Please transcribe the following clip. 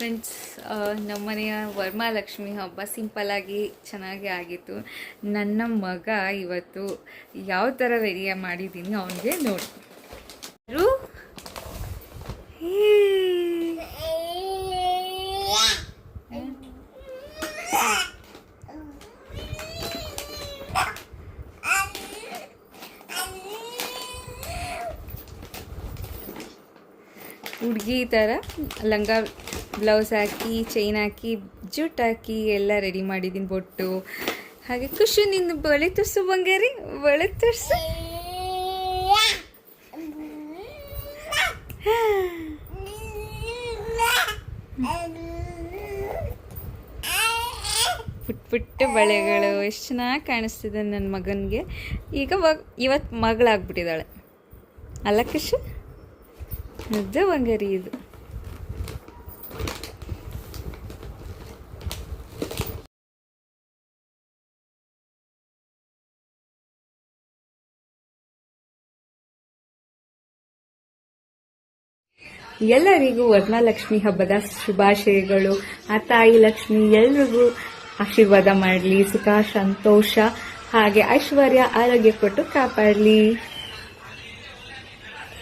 Friends ನಮ್ಮನೆಯ Varamahalakshmi ಹಬ್ಬ ಸಿಂಪಲ್ಲಾಗಿ ಚೆನ್ನಾಗಿ ಆಗಿತ್ತು. ನನ್ನ ಮಗ ಇವತ್ತು ಯಾವ ಥರ ವೆರಿಯ ಮಾಡಿದ್ದೀನಿ ಅವನಿಗೆ ನೋಡಿ. ಹುಡುಗಿ ಥರ ಲಂಗ ಬ್ಲೌಸ್ ಹಾಕಿ ಚೈನ್ ಹಾಕಿ ಜುಟ್ ಹಾಕಿ ಎಲ್ಲ ರೆಡಿ ಮಾಡಿದ್ದೀನಿ ಬೊಟ್ಟು. ಹಾಗೆ ಖುಷಿ ನಿನ್ನ ಬಳೆ ತುರ್ಸು ಬಂಗಾರಿ, ಬಳೆ ತುರ್ಸು. ಪುಟ್ ಪುಟ್ಟ ಬಳೆಗಳು ಎಷ್ಟು ಚೆನ್ನಾಗಿ ಕಾಣಿಸ್ತಿದೆ ನನ್ನ ಮಗನಿಗೆ. ಈಗ ಇವತ್ತು ಮಗಳಾಗ್ಬಿಟ್ಟಿದ್ದಾಳೆ ಅಲ್ಲ ಖುಷಿ ನಿಜ ಇದು. ಎಲ್ಲರಿಗೂ ವರ್ಣಲಕ್ಷ್ಮಿ ಹಬ್ಬದ ಶುಭಾಶಯಗಳು. ಆ ತಾಯಿ ಲಕ್ಷ್ಮಿ ಎಲ್ರಿಗೂ ಆಶೀರ್ವಾದ ಮಾಡಲಿ, ಸುಖ, ಸಂತೋಷ, ಹಾಗೆ ಐಶ್ವರ್ಯ, ಆರೋಗ್ಯ ಕೊಟ್ಟು ಕಾಪಾಡಲಿ.